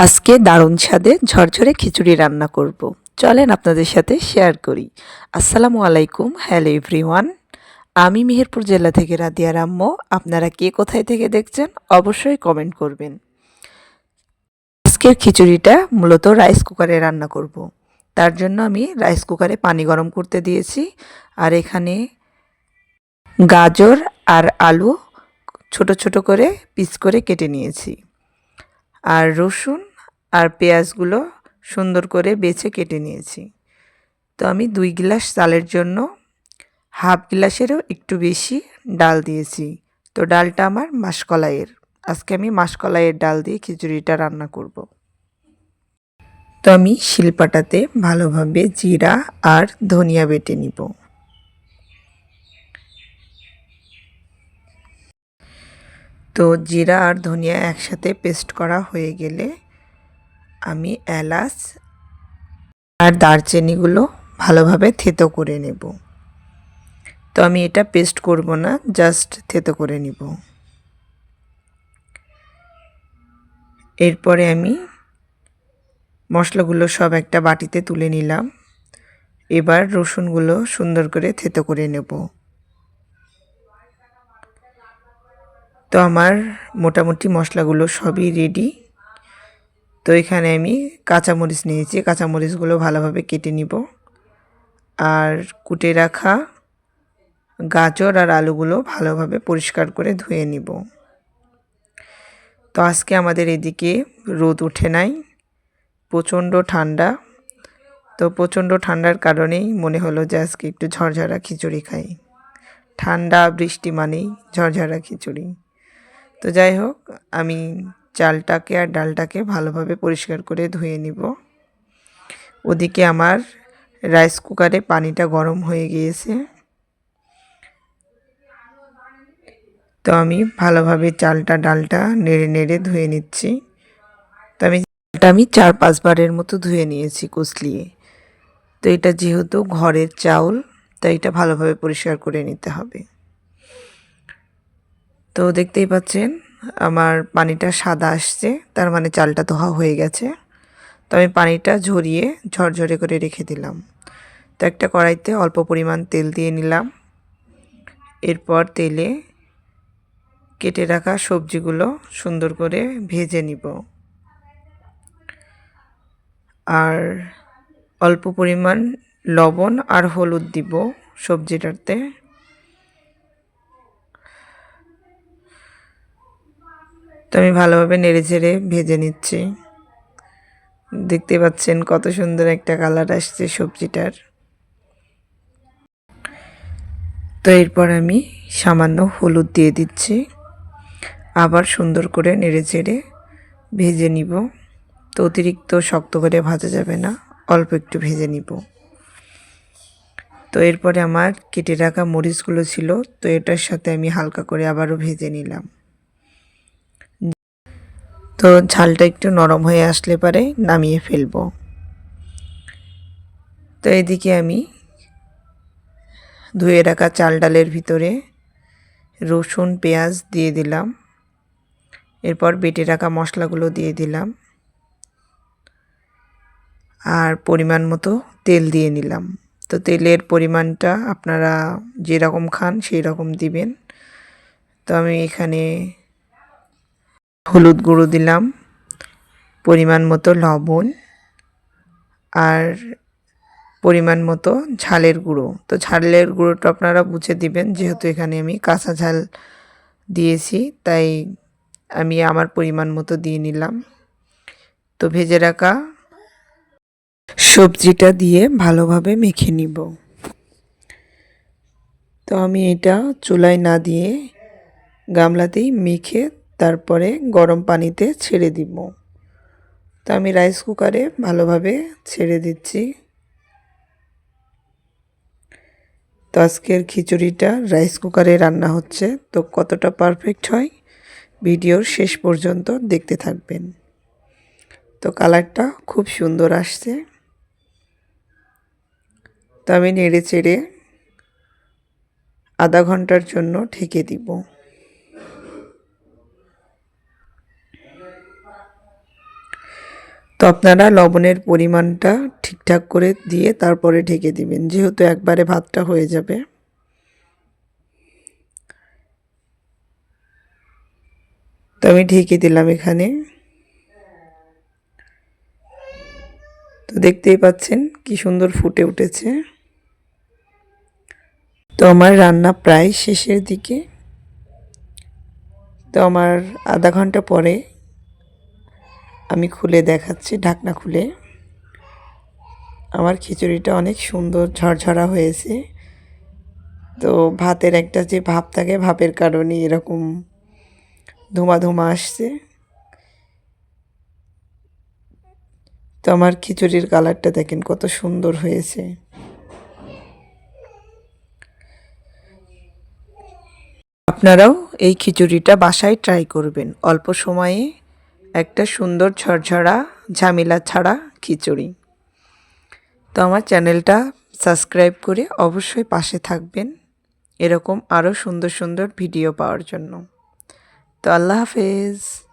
আজকে দারুণ স্বাদে ঝরঝরে খিচুড়ি রান্না করব। চলেন আপনাদের সাথে শেয়ার করি। আসসালামু আলাইকুম হ্যালো এভরিওয়ান আমি মেহেরপুর জেলা থেকে রাদিয়া রাম্য আপনারা কে কোথায় থেকে দেখছেন, অবশ্যই কমেন্ট করবেন। আজকের খিচুড়িটা মূলত রাইস কুকারে রান্না করব। তার জন্য আমি রাইস কুকারে পানি গরম করতে দিয়েছি। আর এখানে গাজর আর আলু ছোট ছোট করে পিস করে কেটে নিয়েছি। আর রসুন আর পেঁয়াজগুলো সুন্দর করে বেছে কেটে নিয়েছি। তো আমি দুই গ্লাস চালের জন্য হাফ গ্লাসেরও একটু বেশি ডাল দিয়েছি। তো ডালটা আমার মাসকলাইয়ের। আজকে আমি মাসকলাইয়ের ডাল দিয়ে খিচুড়িটা রান্না করব। তো আমি শিলপাটাতে ভালোভাবে জিরা আর ধনিয়া বেটে নিব। তো জিরা আর ধনিয়া একসাথে পেস্ট করা হয়ে গেলে আমি এলাচ আর দারচিনিগুলো ভালোভাবে থেতো করে নেব। তো আমি এটা পেস্ট করব না, জাস্ট থেতো করে নিব। এরপরে আমি মশলাগুলো সব একটা বাটিতে তুলে নিলাম। এবার রসুনগুলো সুন্দর করে থেতো করে নেব। তো আমার মোটামুটি মশলাগুলো সবই রেডি তো এখানে আমি কাঁচামরিচ নিয়েছি। কাঁচামরিচগুলো ভালোভাবে কেটে নিব। আর কুটে রাখা গাজর আর আলুগুলো ভালোভাবে পরিষ্কার করে ধুয়ে নিব। তো আজকে আমাদের এদিকে রোদ উঠে নাই, প্রচণ্ড ঠান্ডা। তো প্রচণ্ড ঠান্ডার কারণেই মনে হলো যে আজকে একটু ঝরঝরা খিচুড়ি খাই। ঠান্ডা, বৃষ্টি মানেই ঝরঝরা খিচুড়ি। তো যাই হোক, আমি চালটাকে আর ডালটাকে ভালোভাবে পরিষ্কার করে ধুয়ে নিব। ওদিকে আমার রাইস কুকারে পানিটা গরম হয়ে গিয়েছে। তো আমি ভালোভাবে চালটা, ডালটা নেড়ে নেড়ে ধুয়ে নিচ্ছি। তো আমি চালটা আমি চার পাঁচবারের মতো ধুয়ে নিয়েছি কুচলিয়ে। তো এটা যেহেতু ঘরের চাউল, তাই এটা ভালোভাবে পরিষ্কার করে নিতে হবে। তো দেখতেই পাচ্ছেন আমার পানিটা সাদা আসছে, তার মানে চালটা ধোয়া হয়ে গেছে। তো আমি পানিটা ঝরিয়ে ঝরঝরে করে রেখে দিলাম। তো একটা কড়াইতে অল্প পরিমাণ তেল দিয়ে নিলাম। এরপর তেলে কেটে রাখা সবজিগুলো সুন্দর করে ভেজে নিব। আর অল্প পরিমাণ লবণ আর হলুদ দিব সবজিটাতে। তো আমি ভালোভাবে নেড়ে ছেড়ে ভেজে নিচ্ছি। দেখতে পাচ্ছেন কত সুন্দর একটা কালার আসছে সবজিটার। তো এরপর আমি সামান্য হলুদ দিয়ে দিচ্ছি। আবার সুন্দর করে নেড়ে চেড়ে ভেজে নিব। তো অতিরিক্ত শক্ত করে ভাজা যাবে না, অল্প একটু ভেজে নিব। তো এরপরে আমার কেটে রাখা মরিচগুলো ছিল, তো এটার সাথে আমি হালকা করে আবারও ভেজে নিলাম। তো ঝালটা একটু নরম হয়ে আসলে পারে নামিয়ে ফেলব। তো এদিকে আমি ধুয়ে রাখা চাল ডালের ভিতরে রসুন, পেঁয়াজ দিয়ে দিলাম। এরপর বেটে রাখা মশলাগুলো দিয়ে দিলাম। আর পরিমাণ মতো তেল দিয়ে নিলাম। তো তেলের পরিমাণটা আপনারা যেরকম খান সেই রকম দিবেন। তো আমি এখানে হলুদ গুঁড়ো দিলাম, পরিমাণ মতো লবণ আর পরিমাণ মতো ঝালের গুঁড়ো। তো ঝালের গুঁড়োটা আপনারা বুঝে দিবেন, যেহেতু এখানে আমি কাঁচা ঝাল দিয়েছি, তাই আমি আমার পরিমাণ মতো দিয়ে নিলাম। তো ভেজে রাখা সবজিটা দিয়ে ভালোভাবে মেখে নিব। তো আমি এটা চুলায় না দিয়ে গামলাতেই মেখে তারপরে গরম পানিতে ছেড়ে দিব। তো আমি রাইস কুকারে ভালোভাবে ছেড়ে দিচ্ছি। তো আজকের খিচুড়িটা রাইস কুকারে রান্না হচ্ছে। তো কতটা পারফেক্ট হয় ভিডিওর শেষ পর্যন্ত দেখতে থাকবেন। তো কালারটা খুব সুন্দর আসছে। তো আমি নেড়ে চেড়ে আধা ঘণ্টার জন্য ঢেকে দিব। তো আপনারা লবণের পরিমাণটা ঠিকঠাক করে দিয়ে তারপরে ঢেকে দিবেন, যেহেতু একবারে ভাতটা হয়ে যাবে। তো আমি ঢেকে দিলাম এখানে। তো দেখতেই পাচ্ছেন কি সুন্দর ফুটে উঠেছে। তো আমার রান্না প্রায় শেষের দিকে। তো আমার আধা ঘণ্টা পরে আমি খুলে দেখাচ্ছি, ঢাকনা খুলে। আমার খিচুড়িটা অনেক সুন্দর ঝরঝরা হয়েছে। তো ভাতের একটা যে ভাব থাকে ভাপের কারণে এরকম ধোঁয়া ধোঁয়া আসছে। তো আমার খিচুড়ির কালারটা দেখেন কত সুন্দর হয়েছে। আপনারাও এই খিচুড়িটা বাসায় ট্রাই করবেন। অল্প সময়ে একটা সুন্দর ঝরঝরা ঝামেলা ছাড়া খিচুড়ি। তো আমার চ্যানেলটা সাবস্ক্রাইব করে অবশ্যই পাশে থাকবেন। এরকম আরও সুন্দর সুন্দর ভিডিও পাওয়ার জন্য। তো আল্লাহ হাফেজ।